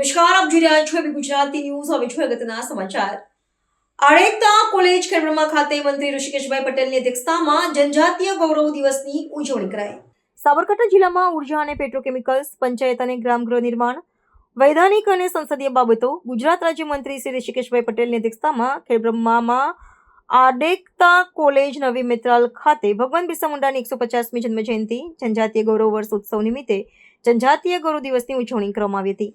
આપ જોઈ રહ્યા છો ગુજરાતી ન્યૂઝ. હવે છો અગત્યના સમાચાર. આડેકતા કોલેજ ખેડબ્રહ્મા ખાતે મંત્રી ઋષિકેશભાઈ પટેલની અધ્યક્ષતામાં જનજાતીય ગૌરવ દિવસની ઉજવણી કરાઈ. સાબરકાંઠા જિલ્લામાં ઊર્જા અને પેટ્રોકેમિકલ્સ પંચાયત અને ગ્રામ ગૃહ નિર્માણ, વૈધાનિક અને સંસદીય બાબતો, ગુજરાત રાજ્યમંત્રી શ્રી ઋષિકેશભાઈ પટેલની અધ્યક્ષતામાં ખેડબ્રહ્મામાં આડેકતા કોલેજ નવી મિત્રાલ ખાતે ભગવાન બિરસા મુંડાની એકસો પચાસમી જન્મજયંતિ, જનજાતીય ગૌરવ વર્ષ ઉત્સવ નિમિત્તે જનજાતીય ગૌરવ દિવસની ઉજવણી કરવામાં આવી હતી.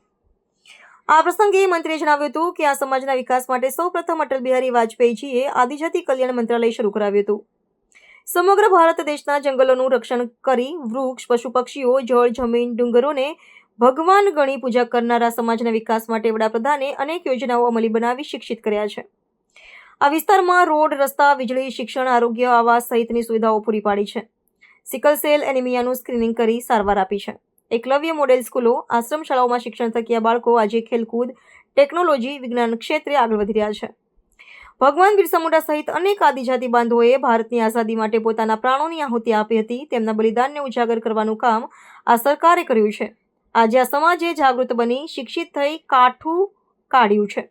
આ પ્રસંગે મંત્રીએ જણાવ્યું હતું કે આ સમાજના વિકાસ માટે સૌપ્રથમ અટલ બિહારી વાજપેયીજીએ આદિજાતિ કલ્યાણ મંત્રાલય શરૂ કરાવ્યું હતું. સમગ્ર ભારત દેશના જંગલોનું રક્ષણ કરી વૃક્ષ પશુ પક્ષીઓ જળ, જમીન, ડુંગરોને ભગવાન ગણી પૂજા કરનારા સમાજના વિકાસ માટે વડાપ્રધાને અનેક યોજનાઓ અમલી બનાવી શિક્ષિત કર્યા છે. આ વિસ્તારમાં રોડ, રસ્તા, વીજળી, શિક્ષણ, આરોગ્ય, આવાસ સહિતની સુવિધાઓ પૂરી પાડી છે. સિકલ સેલ એનિમિયાનું સ્ક્રીનિંગ કરી સારવાર આપી છે. એકલવ્ય મોડેલ સ્કૂલો આશ્રમ શાળાઓમાં શિક્ષણ થકી બાળકો, આજે ખેલકૂદ, ટેકનોલોજી, વિજ્ઞાન ક્ષેત્રે આગળ વધી રહ્યા છે. ભગવાન બિરસા મુંડા સહિત અનેક આદિજાતિ બાંધવોએ ભારતની આઝાદી માટે પોતાના પ્રાણોની આહુતિ આપી હતી. તેમના બલિદાનને ઉજાગર કરવાનું કામ આ સરકારે કર્યું છે. આજે આ સમાજે જાગૃત બની, શિક્ષિત થઈ કાઠું કાઢ્યું છે.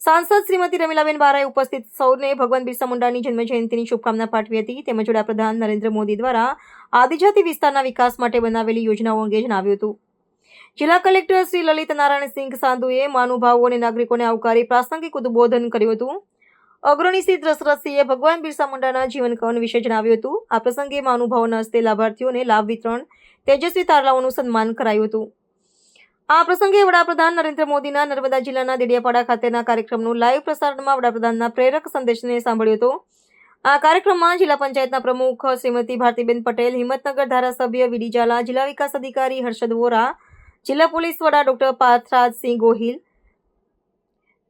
સાંસદ શ્રીમતી રમીલાબેન બારાએ ઉપસ્થિત સૌને ભગવાન બિરસા મુંડાની જન્મજયંતિની શુભકામના પાઠવી હતી. તેમજ વડાપ્રધાન નરેન્દ્ર મોદી દ્વારા આદિજાતિ વિસ્તારના વિકાસ માટે બનાવેલી યોજનાઓ અંગે જણાવ્યું હતું. જિલ્લા કલેક્ટર શ્રી લલિત નારાયણ સિંહ સાંધુએ મહાનુભાવો અને નાગરિકોને આવકારી પ્રાસંગિક ઉદબોધન કર્યું હતું. અગ્રણી શ્રી દશરથસિંહે ભગવાન બિરસા મુંડાના જીવનકવન વિશે જણાવ્યું હતું. આ પ્રસંગે મહાનુભાવોના હસ્તે લાભાર્થીઓને લાભ વિતરણ, તેજસ્વી તારલાઓનું સન્માન કરાયું હતું. આ પ્રસંગે વડાપ્રધાન નરેન્દ્ર મોદીના નર્મદા જિલ્લાના દેડિયાપાડા ખાતેના કાર્યક્રમનું લાઈવ પ્રસારણમાં વડાપ્રધાનના પ્રેરક સંદેશને સાંભળ્યો હતો. આ કાર્યક્રમમાં જિલ્લા પંચાયતના પ્રમુખ શ્રીમતી ભારતીબેન પટેલ, હિંમતનગર ધારાસભ્ય વીડી જિલ્લા વિકાસ અધિકારી હર્ષદ વોરા, જિલ્લા પોલીસ વડા ડોક્ટર પાર્થરાજસિંહ ગોહિલ,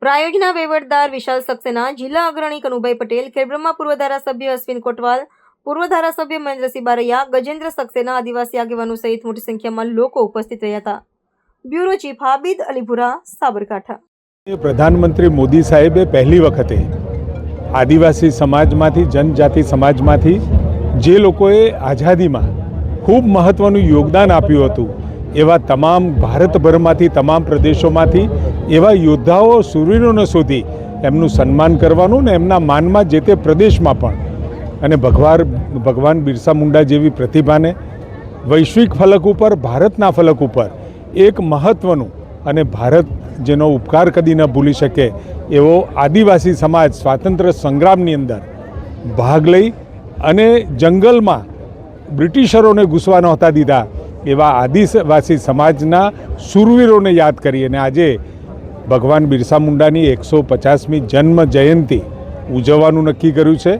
પ્રાયોજના વહીવટદાર વિશાલ સક્સેના, જિલ્લા અગ્રણી કનુભાઈ પટેલ, ખેડબ્રહ્મા પૂર્વ ધારાસભ્ય અશ્વિન કોટવાલ, પૂર્વ ધારાસભ્ય મહેન્દ્રસિંહ બારૈયા, ગજેન્દ્ર સક્સેના આદિવાસી આગેવાનો સહિત મોટી સંખ્યામાં લોકો ઉપસ્થિત રહ્યા હતા. Bureau chief Habid Alipura, Sabarkantha. પ્રધાનમંત્રી મોદી સાહેબે પહેલી વખતે આદિવાસી સમાજમાંથી, જનજાતિ સમાજમાંથી જે લોકોએ આઝાદીમાં ખૂબ મહત્ત્વનું યોગદાન આપ્યું હતું, એવા તમામ ભારતભરમાંથી, તમામ પ્રદેશોમાંથી, એવા યોદ્ધાઓ સુરવીરોને શોધી એમનું સન્માન કરવાનું ને એમના માનમાં જે તે પ્રદેશમાં પણ. અને ભગવાન ભગવાન બિરસા મુંડા જેવી પ્રતિભાને વૈશ્વિક ફલક ઉપર, ભારતના ફલક ઉપર એક મહત્ત્વનું અને ભારત જેનો ઉપકાર કદી ન ભૂલી શકે એવો આદિવાસી સમાજ સ્વાતંત્ર્ય સંગ્રામની અંદર ભાગ લઈ અને જંગલમાં બ્રિટિશરોને ઘૂસવા નહોતા દીધા એવા આદિવાસી સમાજના સુરવીરોને યાદ કરી અને આજે ભગવાન બિરસા મુંડાની એકસો પચાસમી જન્મ જયંતિ ઉજવવાનું નક્કી કર્યું છે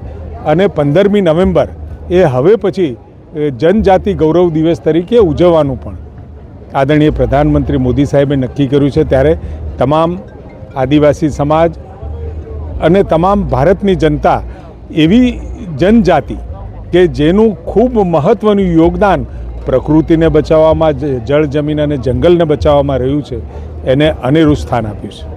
અને પંદરમી નવેમ્બર એ હવે પછી જનજાતિ ગૌરવ દિવસ તરીકે ઉજવવાનું પણ આદરણીય પ્રધાનમંત્રી મોદી સાહેબે નક્કી કર્યું છે ત્યારે તમામ આદિવાસી સમાજ અને તમામ ભારતની જનતા એવી જનજાતિ કે જેનું ખૂબ મહત્ત્વનું યોગદાન પ્રકૃતિને બચાવવામાં જળ જમીન અને જંગલને બચાવવામાં રહ્યું છે, એને અનેરું સ્થાન આપ્યું છે.